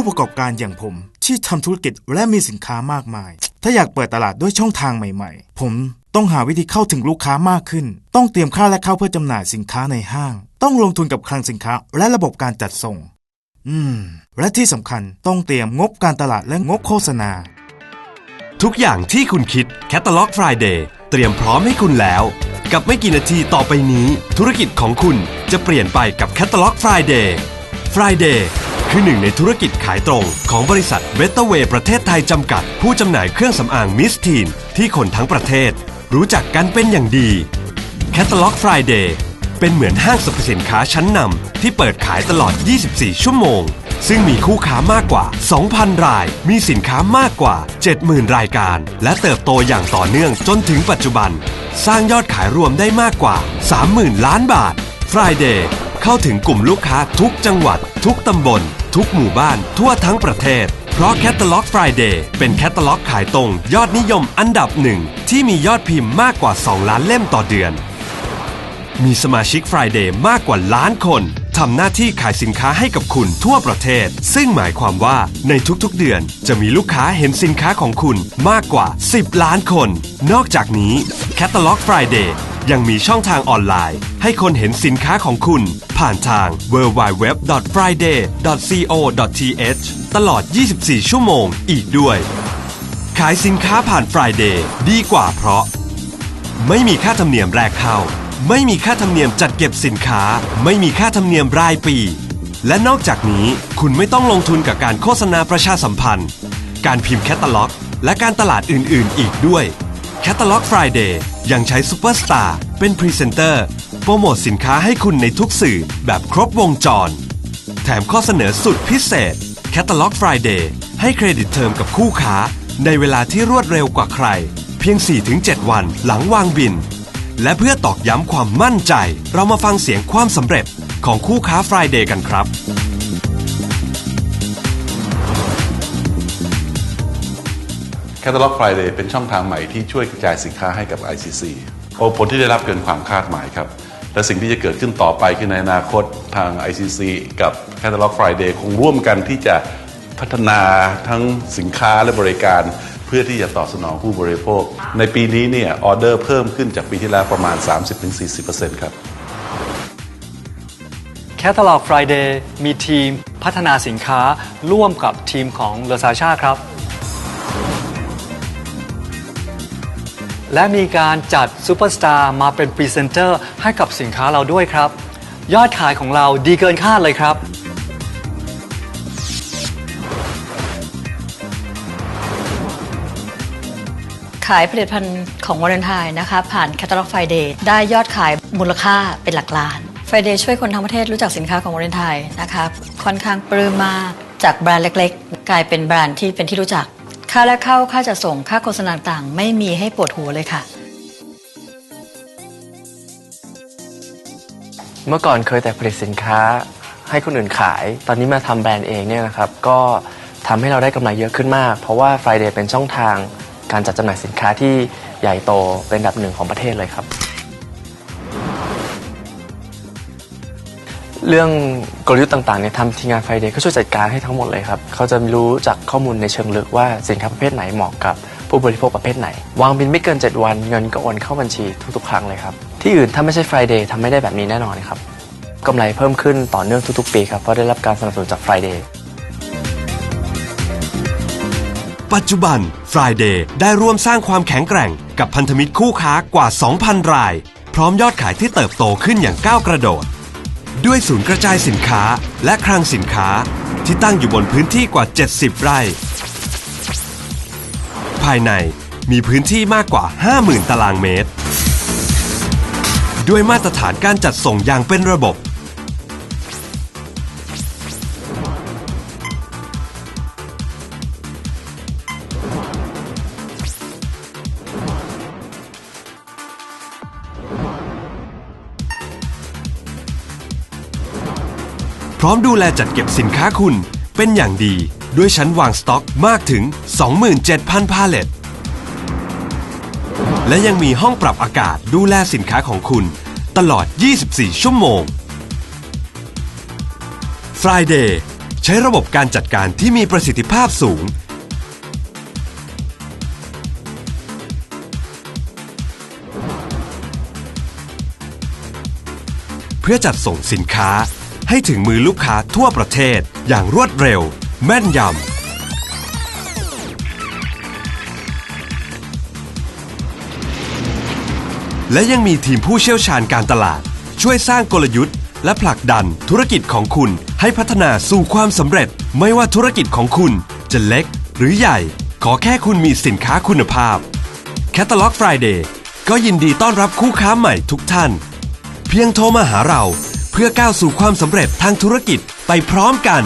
ผู้ประกอบการอย่างผมที่ทำธุรกิจและมีสินค้ามากมาย ถ้าอยากเปิดตลาดด้วยช่องทางใหม่ๆ ผมต้องหาวิธีเข้าถึงลูกค้ามากขึ้น ต้องเตรียมค่าและเข้าเพื่อจำหน่ายสินค้าในห้าง ต้องลงทุนกับคลังสินค้าและระบบการจัดส่ง อืม และที่สำคัญต้องเตรียมงบการตลาดและงบโฆษณา ทุกอย่างที่คุณคิด Catalog Friday เตรียมพร้อมให้คุณแล้ว กับไม่กี่นาทีต่อไปนี้ ธุรกิจของคุณจะเปลี่ยนไปกับ Catalog Friday Friday คือหนึ่งในธุรกิจขายตรงของบริษัทเวตเวประเทศไทยจำกัด ผู้จำหน่ายเครื่องสำอางมิสทีนที่คนทั้งประเทศ รู้จักกันเป็นอย่างดี Catalog Friday เป็นเหมือนห้างสรรพสินค้าชั้นนำที่เปิดขายตลอด 24 ชั่วโมง ซึ่งมีคู่ค้ามากกว่า 2,000 ราย มีสินค้ามากกว่า 70,000 รายการ และเติบโตอย่างต่อเนื่องจนถึงปัจจุบัน สร้างยอดขายรวมได้มากกว่า 30,000 ล้านบาท Friday เข้าถึงกลุ่มลูกค้าทุกจังหวัด ทุกตำบล ทุกหมู่บ้าน ทั่วทั้งประเทศ เพราะ Catalog Friday เป็น แคตตาล็อกขายตรง ยอดนิยมอันดับหนึ่ง ที่มียอดพิมพ์มากกว่า 2 ล้านเล่มต่อเดือน มีสมาชิก Friday มากกว่าล้านคนทำหน้าที่ขายสินค้าให้กับคุณทั่วประเทศ ซึ่งหมายความว่าในทุกๆเดือนจะมีลูกค้าเห็นสินค้าของคุณมากกว่า 10 ล้านคน นอกจากนี้ Catalog Friday ยังมีช่องทางออนไลน์ ให้คนเห็นสินค้าของคุณ ผ่านทาง www.friday.co.th ตลอด 24 ชั่วโมงอีกด้วย ขายสินค้าผ่าน Friday ดีกว่าเพราะ ไม่มีค่าธรรมเนียมแรกเข้า ไม่มีค่าธรรมเนียมจัดเก็บสินค้า ไม่มีค่าธรรมเนียมรายปี และนอกจากนี้คุณไม่ต้องลงทุนกับการโฆษณาประชาสัมพันธ์ การพิมพ์แคตตาล็อก และการตลาดอื่น ๆ อีกด้วย ตตาล็อก Friday ยังใช้ซูเปอร์สตาร์เป็นพรีเซนเตอร์โปรโมทสินค้าให้คุณในทุกสื่อแบบครบวงจร แถมข้อเสนอสุดพิเศษ Catalog Friday ให้เครดิตเทอมกับคู่ค้า ในเวลาที่รวดเร็วกว่าใคร เพียง 4-7 วันหลังวางบิน และเพื่อตอกย้ำความมั่นใจ เรามาฟังเสียงความสำเร็จของคู่ค้า Friday กันครับ Catalog Friday เป็นช่องทางใหม่ที่ช่วยกระจายสินค้าให้กับ ICC โอ้ผลที่ได้รับเกินความคาดหมายครับ และสิ่งที่จะเกิดขึ้นต่อไปคือในอนาคตทาง ICC กับ Catalog Friday คงร่วมกันที่จะพัฒนาทั้งสินค้าและบริการ เพื่อที่จะตอบสนองผู้บริโภค ในปีนี้เนี่ยออเดอร์เพิ่มขึ้นจากปีที่แล้วประมาณ 30-40%ครับ Catalog Friday มีทีมพัฒนาสินค้าร่วมกับทีมของเลอซาชาครับ และมีการจัดซูเปอร์สตาร์มาเป็นพรีเซนเตอร์ให้กับสินค้าเราด้วยครับ ยอดขายของเราดีเกินคาดเลยครับ ขายผลิตภัณฑ์ของวาเลนไทน์นะคะ ผ่าน Catalog Friday ได้ยอดขายมูลค่าเป็นหลักล้าน Friday ช่วยคนทั้งประเทศรู้จักสินค้าของวาเลนไทน์นะคะค่อนข้างปลื้มมากจากแบรนด์เล็ก ๆ กลายเป็นแบรนด์ที่เป็นที่รู้จัก ค่าแรกเข้าค่าจะส่งค่าโฆษณาต่างไม่มีให้ปวดหัวเลยค่ะ เมื่อก่อนเคยแต่ผลิตสินค้าให้คนอื่นขาย ตอนนี้มาทำแบรนด์เองเนี่ยนะครับ ก็ทำให้เราได้กำไรเยอะขึ้นมาก เพราะว่า Friday เป็นช่องทางการจัดจำหน่ายสินค้าที่ใหญ่โตเป็นอันดับหนึ่งของประเทศเลยครับ เรื่องกลยุทธ์ต่างๆเนี่ยทำทีมงาน Friday ก็ช่วยจัดการให้ทั้งหมดเลยครับเขาจะรู้จากข้อมูลในเชิงลึกว่าสินค้าประเภทไหนเหมาะกับผู้บริโภคประเภทไหน วางบินไม่เกิน 7 วันเงินก็โอนเข้าบัญชีทุกๆ ครั้งเลยครับ ที่อื่นถ้าไม่ใช่ Friday ทำไม่ได้แบบนี้แน่นอนครับกำไรเพิ่มขึ้นต่อเนื่องทุกๆ ปีครับเพราะได้รับการสนับสนุนจาก Friday ปัจจุบัน Friday ได้ร่วมสร้างความแข็งแกร่งกับพันธมิตรคู่ค้ากว่า 2,000 ราย พร้อมยอดขายที่เติบโตขึ้นอย่างก้าวกระโดด ด้วยศูนย์กระจายสินค้าและคลังสินค้าที่ตั้งอยู่บนพื้นที่กว่า 70 ไร่ ภายในมีพื้นที่มากกว่า 50,000 ตารางเมตร ด้วยมาตรฐานการจัดส่งอย่างเป็นระบบ พร้อมดูแลจัดเก็บสินค้าคุณเป็นอย่างดีด้วยชั้นวางสต็อกมากถึง 27,000 พาเลตและยังมีห้องปรับอากาศดูแลสินค้าของคุณ ตลอด 24 ชั่วโมง Friday ใช้ระบบการจัดการที่มีประสิทธิภาพสูง เพื่อจัดส่งสินค้า ให้ถึงมือลูกค้าทั่วประเทศ อย่างรวดเร็ว แม่นยำและยังมีทีมผู้เชี่ยวชาญการตลาด ช่วยสร้างกลยุทธ์ และผลักดันธุรกิจของคุณให้พัฒนาสู่ความสำเร็จ ไม่ว่าธุรกิจของคุณจะเล็กหรือใหญ่ ขอแค่คุณมีสินค้าคุณภาพ Catalog Friday ก็ยินดีต้อนรับคู่ค้าใหม่ทุกท่าน เพียงโทรมาหาเรา พื่อก้าวสู่ความสำเร็จทางธุรกิจไปพร้อมกัน